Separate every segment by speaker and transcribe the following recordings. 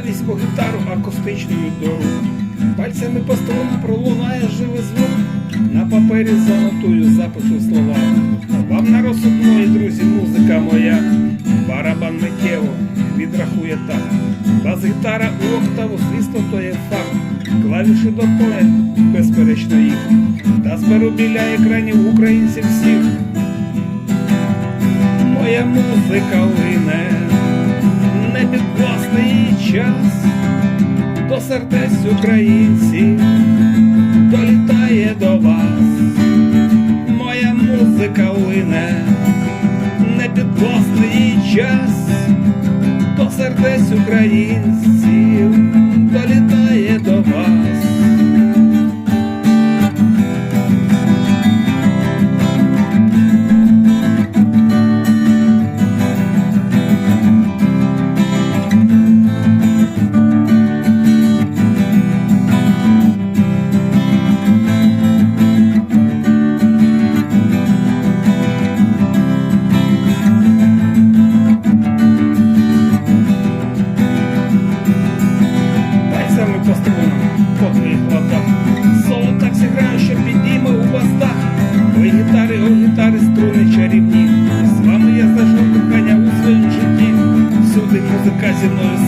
Speaker 1: гітару акустичною дорогу. Пальцями по струнам пролунає живий звук. На папері занотую, запишу слова. Вам на розсуд, мої друзі, музика моя. Барабан миттєво відрахує так. Бас-гітара у октаву, звісно, то є факт. Клавіші до поля, безперечно їх. Та зберу біля екранів українців всіх. Моя музика час, до сердець українців долітає до вас. Моя музика лине, не підвласний час, до сердець українців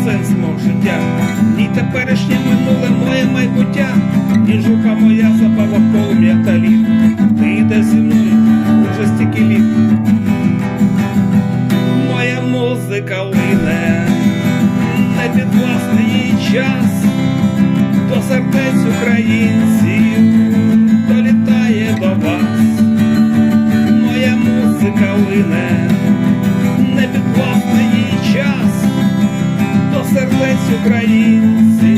Speaker 1: сенс мого життя. Ні теперішнє минуле моє майбуття. Ні журба моя забава полум'я та літ. Ти йдеш зі мною уже стільки літ. Моя музика лине, не під власний час, до сердець українців долітає до вас. Моя музика лине, українці.